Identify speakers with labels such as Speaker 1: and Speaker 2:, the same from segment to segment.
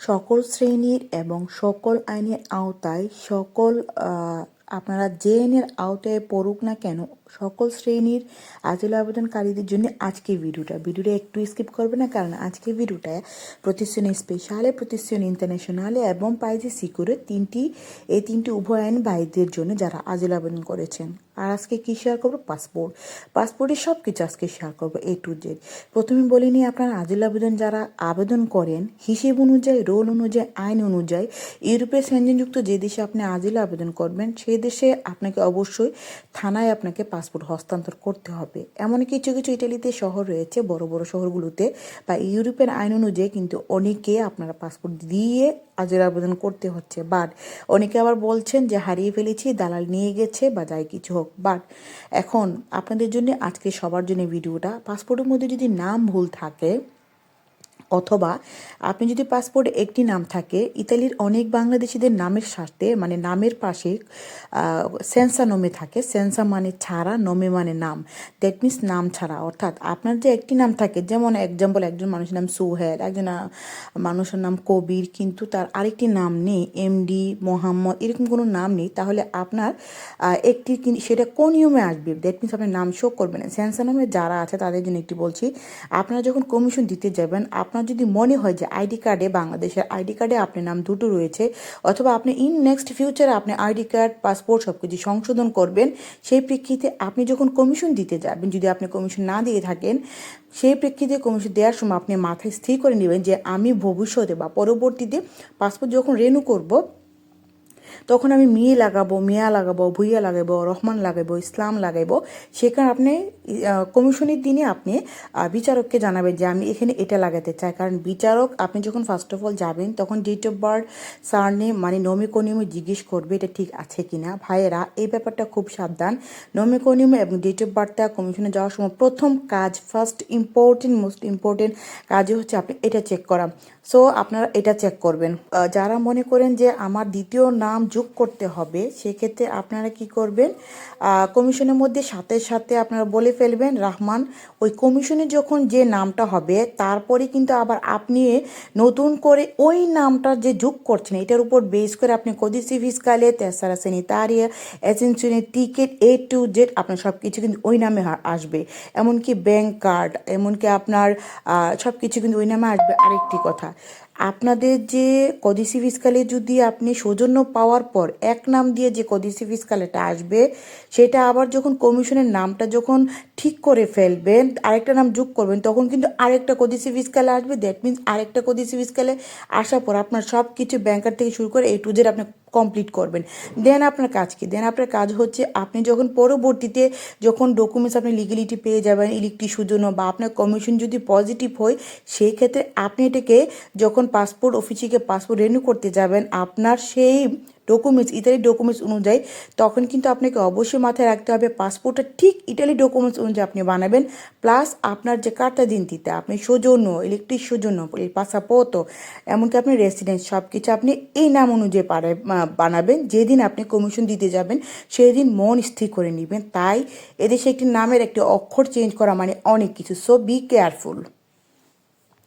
Speaker 1: সকল শ্রেণির এবং সকল আইনের আওতায় সকল আপনারা আইনের আওতায় পড়ুক না কেন, সকল শ্রেণির আজল আবেদনকারীদের জন্য আজকে ভিডিওটা। ভিডিওটা একটু স্কিপ করবে না, কারণ আজকে ভিডিওটা প্রতিষ্ঠানে স্পেশালে প্রতিষ্ঠান ইন্টারন্যাশনালে এবং পাইজে সিকিউরে তিনটি, এই তিনটি উভয় আইন ভাইদের জন্য যারা আজল আবেদন করেছেন। আর আজকে কী শেয়ার করব? পাসপোর্ট পাসপোর্টের সব কিছু আজকে শেয়ার করব এ টু জেড প্রথমে বলে নিই, আপনার আজিল আবেদন যারা আবেদন করেন, হিসেব অনুযায়ী রোল অনুযায়ী, আইন অনুযায়ী ইউরোপের সেঞ্জনযুক্ত যে দেশে আপনি আজিল আবেদন করবেন, সেই দেশে আপনাকে অবশ্যই থানায় আপনাকে পাসপোর্ট হস্তান্তর করতে হবে। এমন কিছু কিছু ইটালিতে শহর রয়েছে, বড় বড় শহরগুলোতে বা ইউরোপের আইন অনুযায়ী কিন্তু অনেকে আপনারা পাসপোর্ট দিয়ে আজের আবেদন করতে হচ্ছে। বাট অনেকে আবার বলছেন যে, হারিয়ে ফেলেছি, দালাল নিয়ে গেছে বা যাই কিছু হোক। বাট এখন আপনাদের জন্য আজকে সবার জন্য ভিডিওটা, পাসপোর্টের মধ্যে যদি নাম ভুল থাকে অথবা আপনি যদি পাসপোর্টে একটি নাম থাকে, ইতালির অনেক বাংলাদেশিদের নামের সাথে মানে নামের পাশে সেন্সা নমে থাকে। সেন্সা মানে ছাড়া নমে মানে নাম। দ্যাট মিনস নাম ছাড়া। অর্থাৎ আপনার যে একটি নাম থাকে, যেমন এক্সাম্পল একজন মানুষের নাম সুহেল, একজন মানুষের নাম কবির, কিন্তু তার আরেকটি নাম নেই এমডি মোহাম্মদ, এরকম কোনো নাম নেই, তাহলে আপনার একটি সেটা কোন নিয়মে আসবে? দ্যাট মিনস আপনার নাম শো করবেন। সেন্সা নামে যারা আছে, তাদের জন্য একটি বলছি, আপনারা যখন কমিশন দিতে যাবেন, আপনার যদি মনে হয় যে আইডি কার্ডে বাংলাদেশের আইডি কার্ডে আপনার নাম দুটো রয়েছে, অথবা আপনি ইন নেক্সট ফিউচারে আপনি আইডি কার্ড পাসপোর্ট সব কিছু সংশোধন করবেন, সেই প্রেক্ষিতে আপনি যখন কমিশন দিতে যাবেন, যদি আপনি কমিশন না দিয়ে থাকেন, সেই প্রেক্ষিতে কমিশন দেওয়ার সময় আপনি মাথায় স্থির করে নেবেন যে আমি ভবিষ্যতে বা পরবর্তীতে পাসপোর্ট যখন রেনু করব তখন আমি মিয়ে লাগাবো, মিয়া লাগাবো, ভুইয়া লাগাবো, রহমান লাগাবো, ইসলাম লাগাবো সেখানে আপনি কমিশনের দিনে আপনি বিচারককে জানাবেন যে আমি এখানে এটা লাগাতে চাই। কারণ বিচারক, আপনি যখন ফার্স্ট অফ অল যাবেন, তখন ডেট অফ বার্থ সারনে মানে নমিকনিয়মে জিজ্ঞেস করবে এটা ঠিক আছে কিনা। ভাইয়েরা, এই ব্যাপারটা খুব সাবধান। নমিকনিয়মে এবং ডেট অফ বার্থটা কমিশনে যাওয়ার সময় প্রথম কাজ ফার্স্ট ইম্পর্টেন্ট মোস্ট ইম্পর্টেন্ট কাজই হচ্ছে আপনি এটা চেক করা। সো আপনারা এটা চেক করবেন। যারা মনে করেন যে আমার দ্বিতীয় নাম যোগ করতে হবে, সেক্ষেত্রে আপনারা কি করবেন কমিশনের মধ্যে সাথে সাথে আপনারা বলে ফেলবেন, রহমান, ওই কমিশনে যখন যে নামটা হবে, তারপরে কিন্তু আবার আপনি নতুন করে ওই নামটা যে যোগ করছেন, এটার উপর বেস করে আপনি কদিসি ফিসকালে তেসারা সেনিতারিয়া এসেন্সিনের টিকিট, এ টু জেড, আপনার সব কিছু কিন্তু ওই নামে আসবে। এমনকি ব্যাংক কার্ড, এমনকি আপনার সব কিছু কিন্তু ওই নামে আসবে আরেকটি কথা। আপনাদের যে কদিসি ফিসকালে যদি আপনি সৌজন্য পাওয়ার পর এক নাম দিয়ে যে কদিসি ফিসকালেটা আসবে, সেটা আবার যখন কমিশনের নামটা যখন ঠিক করে ফেলবেন, আরেকটা নাম যোগ করবেন, তখন কিন্তু আরেকটা কদিসি ফিসকালে আসবে। দ্যাট মিনস আরেকটা কদিসি ফিসকালে আসার পর আপনার সব কিছু ব্যাংকার থেকে শুরু করে এই টু জেড আপনি কমপ্লিট করবেন। দেন আপনার কাজ কি? দেন আপনার কাজ হচ্ছে আপনি যখন পরবর্তীতে যখন ডকুমেন্টস আপনি লিগেলিটি পেয়ে যাবেন ইলেকট্রিক জন্য বা আপনার কমিশন যদি পজিটিভ হয়, সেই ক্ষেত্রে আপনি এটাকে যখন পাসপোর্ট অফিসে পাসপোর্ট রেনিউ করতে যাবেন, আপনার সেই ডকুমেন্টস ইতালি ডকুমেন্টস অনুযায়ী, তখন কিন্তু আপনাকে অবশ্যই মাথায় রাখতে হবে পাসপোর্টটা ঠিক ইটালি ডকুমেন্টস অনুযায়ী আপনি বানাবেন প্লাস আপনার যে কার্তা দিনটিতে, আপনি সৌজন্য ইলেকট্রিক সৌজন্য পাসাপোর্ট এমনকি আপনি রেসিডেন্স সব কিছু আপনি এই নাম অনুযায়ী পারে বানাবেন, যেদিন আপনি কমিশন দিতে যাবেন সেই দিন মন স্থির করে নেবেন। তাই এদেশে একটি নামের একটি অক্ষর চেঞ্জ করা মানে অনেক কিছু সো বি কেয়ারফুল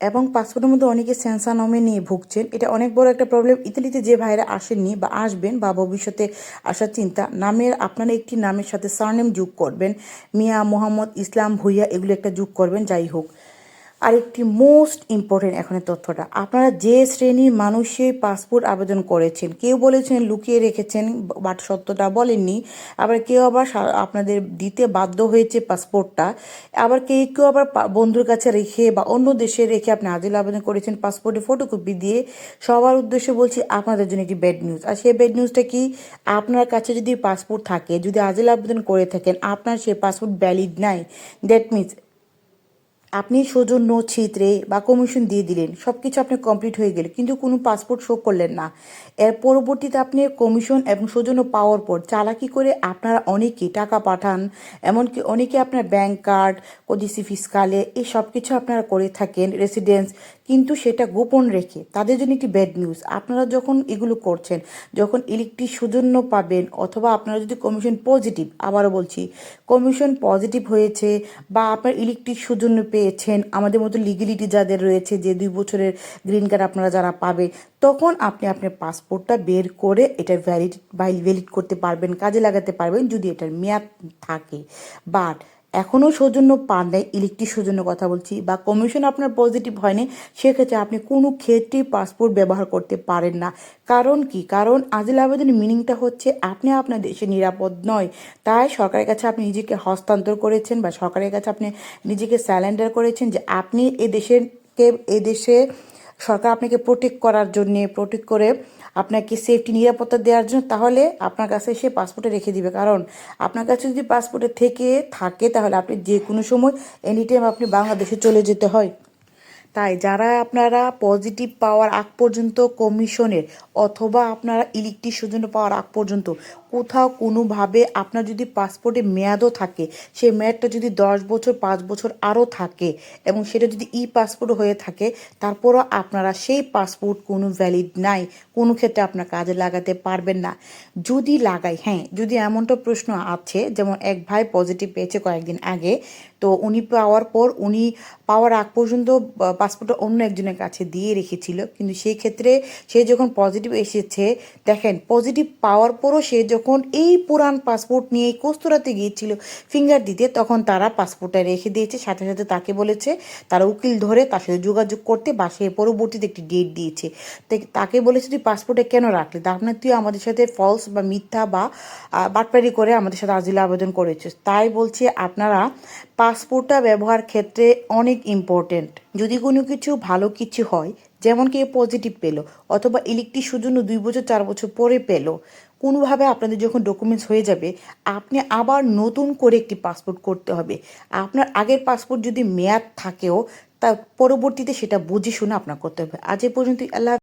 Speaker 1: এবং পাসপোর্টের মধ্যে অনেকে স্যানসানমে নমে নিয়ে ভুগছেন। এটা অনেক বড় একটা প্রবলেম ইতালিতে যে ভাইরা আসেননি বা আসবেন বা ভবিষ্যতে আসার চিন্তা, নামের, আপনারা একটি নামের সাথে সারনেম যোগ করবেন। মিয়া, মোহাম্মদ, ইসলাম, ভুইয়া, এগুলো একটা যোগ করবেন, যাই হোক। আরেকটি মোস্ট ইম্পর্টেন্ট এখানে তথ্যটা। আপনারা যে শ্রেণির মানুষই পাসপোর্ট আবেদন করেছেন, কেউ বলেছেন লুকিয়ে রেখেছেন, বাট সত্যটা বলেননি, আবার কেউ আবার আপনাদের দিতে বাধ্য হয়েছে পাসপোর্টটা, আবার কেউ কেউ আবার বন্ধুর কাছে রেখে বা অন্য দেশে রেখে আপনি আজিল আবেদন করেছেন পাসপোর্টে ফটোকপি দিয়ে, সবার উদ্দেশ্যে বলছি আপনাদের জন্য একটি ব্যাড নিউজ আর সেই ব্যাড নিউজটা কি? আপনার কাছে যদি পাসপোর্ট থাকে, যদি আজিল আবেদন করে থাকেন, আপনার সেই পাসপোর্ট ভ্যালিড নাই দ্যাট মিনস আপনি সৌজন্য ছিদ্রে বা কমিশন দিয়ে দিলেন সব কিছু আপনি কমপ্লিট হয়ে গেল, কিন্তু কোনো পাসপোর্ট শো করলেন না। এর পরবর্তীতে আপনি কমিশন এবং সৌজন্য পাওয়ার পর চালাকি করে আপনারা অনেকে টাকা পাঠান, এমনকি অনেকে আপনার ব্যাংক কার্ড কদিসি ফিসকালে এই সব কিছু আপনারা করে থাকেন রেসিডেন্স কিন্তু সেটা গোপন রেখে। তাদের জন্য একটি ব্যাড নিউজ আপনারা যখন এগুলো করছেন, যখন ইলেকট্রিক সৌজন্য পাবেন, অথবা আপনারা যদি কমিশন পজিটিভ আবারও বলছি কমিশন পজিটিভ হয়েছে বা আপনার ইলেকট্রিক সৌজন্য পেয়েছেন, আমাদের মতো লিগেলিটি যাদের রয়েছে, যে দুই বছরের গ্রিন কার্ড আপনারা যারা পাবে, তখন আপনি আপনার পাসপোর্টটা বের করে এটা ভ্যালিড ভ্যালিড করতে পারবেন, কাজে লাগাতে পারবেন যদি এটার মেয়াদ থাকে। বাট এখনও সৌজন্য পান নাই, ইলেকট্রিক সৌজন্য কথা বলছি, বা কমিশন আপনার পজিটিভ হয়নি, সেক্ষেত্রে আপনি কোনো ক্ষেত্রেই পাসপোর্ট ব্যবহার করতে পারেন না। কারণ কি? কারণ আজিল আবেদনের মিনিংটা হচ্ছে আপনি আপনার দেশে নিরাপদ নয়। তাই সরকারের কাছে আপনি নিজেকে হস্তান্তর করেছেন, বা সরকারের কাছে আপনি নিজেকে স্যালেন্ডার করেছেন যে আপনি এ দেশের কে, এ দেশে সরকার আপনাকে প্রোটেক্ট করার জন্যে প্রোটেক্ট করে আপনাকে সেফটি নিরাপত্তা দেওয়ার জন্য তাহলে আপনার কাছে সে পাসপোর্টে রেখে দিবে। কারণ আপনার কাছে যদি পাসপোর্টে থেকে থাকে, তাহলে আপনি যে কোনো সময় এনি টাইম আপনি বাংলাদেশে চলে যেতে হয়। তাই যারা আপনারা পজিটিভ পাওয়ার আগ পর্যন্ত কমিশনের অথবা আপনারা ইলেকট্রিক সৌজন্য পাওয়ার আগ পর্যন্ত কোথাও কোনোভাবে আপনার যদি পাসপোর্টে মেয়াদও থাকে সেই মেয়াদটা যদি দশ বছর, পাঁচ বছর আরও থাকে এবং সেটা যদি ই পাসপোর্ট হয়ে থাকে, তারপরও আপনারা সেই পাসপোর্ট কোনো ভ্যালিড নাই, কোনো ক্ষেত্রে আপনার কাজে লাগাতে পারবেন না। যদি লাগাই হ্যাঁ যদি এমনটা প্রশ্ন আছে, যেমন এক ভাই পজিটিভ পেয়েছে কয়েকদিন আগে তো উনি পাওয়ার পর উনি পাওয়ার আগ পর্যন্ত পাসপোর্টটা অন্য একজনের কাছে দিয়ে রেখেছিল। কিন্তু সেই ক্ষেত্রে সে যখন পজিটিভ এসেছে, দেখেন পজিটিভ পাওয়ার পরও সে যখন এই পুরান পাসপোর্ট নিয়ে কোস্তরাতে গিয়েছিল ফিঙ্গার দিতে, তখন তারা পাসপোর্টটা রেখে দিয়েছে। সাথে সাথে তাকে বলেছে, তারা উকিল ধরে তার সাথে যোগাযোগ করতে বা সে পরবর্তীতে একটি ডেট দিয়েছে। তাকে বলেছে, তুই পাসপোর্টে কেন রাখলি? তার মানে তুই আমাদের সাথে ফলস বা মিথ্যা বা বাটপারি করে আমাদের সাথে আজিলা আবেদন করেছিস। তাই বলছি, আপনারা পাসপোর্টটা ব্যবহার ক্ষেত্রে অনেক ইম্পর্টেন্ট যদি কোনো কিছু ভালো কিছু হয়, যেমন কেউ পজিটিভ পেল, অথবা ইলেকট্রিক সৌজন্য দুই বছর, চার বছর পরে পেল, কোনোভাবে আপনাদের যখন ডকুমেন্টস হয়ে যাবে, আপনি আবার নতুন করে একটি পাসপোর্ট করতে হবে আপনার আগের পাসপোর্ট যদি মেয়াদ থাকেও তা পরবর্তীতে সেটা বুঝে শুনে আপনার করতে হবে আজ এ পর্যন্ত আল্লাহ।